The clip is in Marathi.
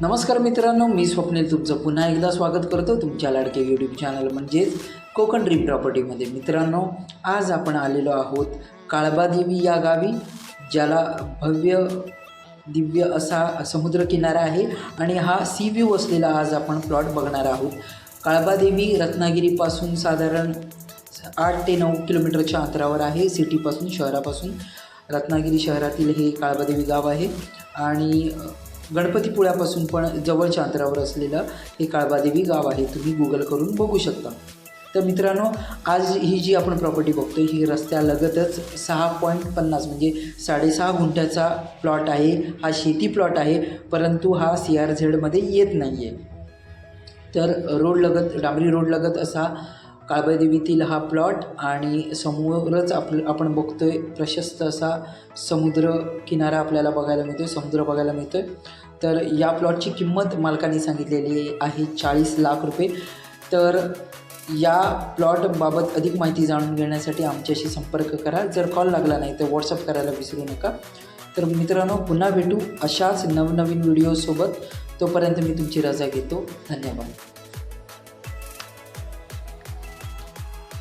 नमस्कार मित्रांनो मी स्वप्नील तुमचं पुन्हा एकदा स्वागत करतो तुमच्या लाडके यूट्यूब चॅनल म्हणजेच कोकण ड्रीम प्रॉपर्टीमध्ये मित्रांनो आज आपण आलेलो आहोत काळबादेवी या गावी ज्याला भव्य दिव्य असा समुद्रकिनारा आहे आणि हा सी व्ह्यू असलेला आज आपण प्लॉट बघणार आहोत. काळबादेवी रत्नागिरीपासून साधारण आठ ते नऊ किलोमीटरच्या अंतरावर आहे. सिटीपासून शहरापासून रत्नागिरी शहरातील हे काळबादेवी गाव आहे. आणि गणपतीपुळ्यापासून पण जवळच्या अंतरावर असलेलं हे काळबादेवी गाव आहे. तुम्ही गुगल करून बघू शकता. तर मित्रांनो आज ही जी आपण प्रॉपर्टी बघतो ही रस्त्यालगतच सहा पॉईंट पन्नास म्हणजे साडेसहा गुंठ्याचा प्लॉट आहे. हा शेती प्लॉट आहे परंतु हा सी आर झेडमध्ये येत नाही आहे तर रोड लगत डांबरी रोड लगत असा काळबादेवीतील हा प्लॉट आणि समोरच आपलं आपण बघतोय प्रशस्त असा समुद्र किनारा आपल्याला बघायला मिळतोय समुद्र बघायला मिळतोय. तर या प्लॉटची किंमत मालकाने सांगितलेली आहे चाळीस लाख रुपये. तर या प्लॉटबाबत अधिक माहिती जाणून घेण्यासाठी आमच्याशी संपर्क करा. जर कॉल लागला नाही तर व्हॉट्सअप करायला विसरू नका. तर मित्रांनो पुन्हा भेटू अशाच नवनवीन व्हिडिओसोबत. तोपर्यंत मी तुमची रजा घेतो. धन्यवाद.